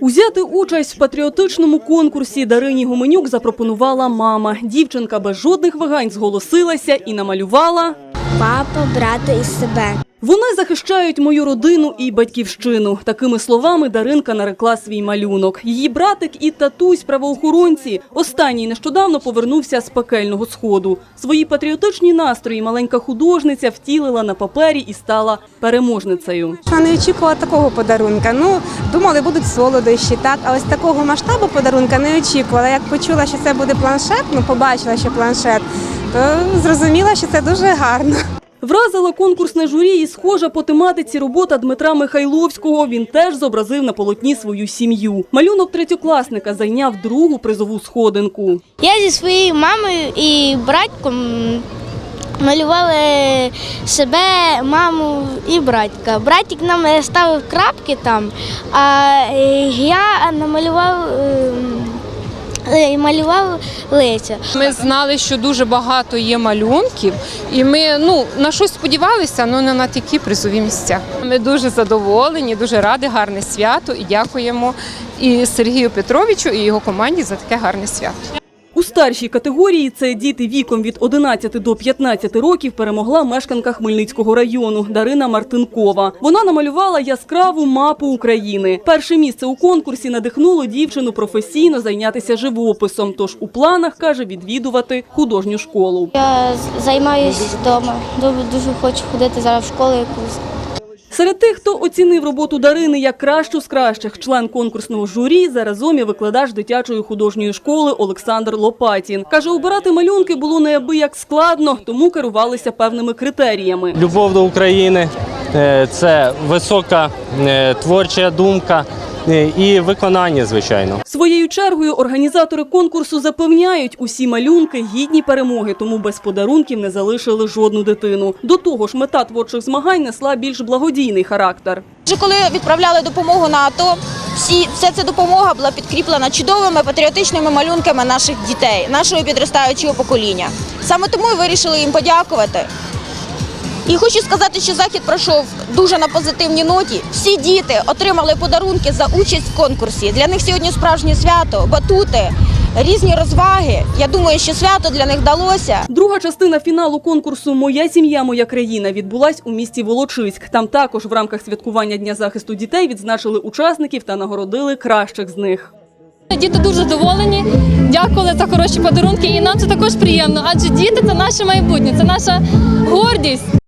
Узяти участь в патріотичному конкурсі Дарині Гуменюк запропонувала мама. Дівчинка без жодних вагань зголосилася і намалювала. Папа, брата і себе. Вони захищають мою родину і батьківщину. Такими словами Даринка нарекла свій малюнок. Її братик і татусь правоохоронці. Останній нещодавно повернувся з пекельного сходу. Свої патріотичні настрої маленька художниця втілила на папері і стала переможницею. Я не очікувала такого подарунка. Ну, думали, будуть солодощі, так, а ось такого масштабу подарунка не очікувала. Як почула, що це буде планшет, ну побачила, що планшет, то зрозуміла, що це дуже гарно. Вразила конкурсне журі і схожа по тематиці робота Дмитра Михайловського. Він теж зобразив на полотні свою сім'ю. Малюнок третьокласника зайняв другу призову сходинку. Я зі своєю мамою і братьком малювали себе, маму і братька. Братик нам ставив крапки там, а е, я намалював. Е, Малював Леся. Ми знали, що дуже багато є малюнків, і ми ну на щось сподівалися, але не на такі призові місця. Ми дуже задоволені, дуже раді, гарне свято і дякуємо і Сергію Петровичу, і його команді за таке гарне свято. У старшій категорії це діти віком від 11 до 15 років перемогла мешканка Хмельницького району Дарина Мартинкова. Вона намалювала яскраву мапу України. Перше місце у конкурсі надихнуло дівчину професійно зайнятися живописом. Тож у планах каже відвідувати художню школу. Я займаюся вдома. Дуже хочу ходити зараз в школу якусь. Серед тих, хто оцінив роботу Дарини як кращу з кращих, член конкурсного журі заразом і викладач дитячої художньої школи Олександр Лопатін. Каже, обирати малюнки було неабияк складно, тому керувалися певними критеріями. Любов до України це висока е, творча думка е, і виконання, звичайно. Своєю чергою організатори конкурсу запевняють, усі малюнки гідні перемоги, тому без подарунків не залишили жодну дитину. До того ж, мета творчих змагань несла більш благодійний характер. Вже коли відправляли допомогу на АТО, всі, вся ця допомога була підкріплена чудовими патріотичними малюнками наших дітей, нашого підростаючого покоління. Саме тому і вирішили їм подякувати. І хочу сказати, що захід пройшов дуже на позитивній ноті. Всі діти отримали подарунки за участь в конкурсі. Для них сьогодні справжнє свято, батути, різні розваги. Я думаю, що свято для них вдалося. Друга частина фіналу конкурсу Моя сім'я, моя країна відбулась у місті Волочиськ. Там також в рамках святкування Дня захисту дітей відзначили учасників та нагородили кращих з них. Діти дуже задоволені, дякували за хороші подарунки, і нам це також приємно, адже діти це наше майбутнє, це наша гордість.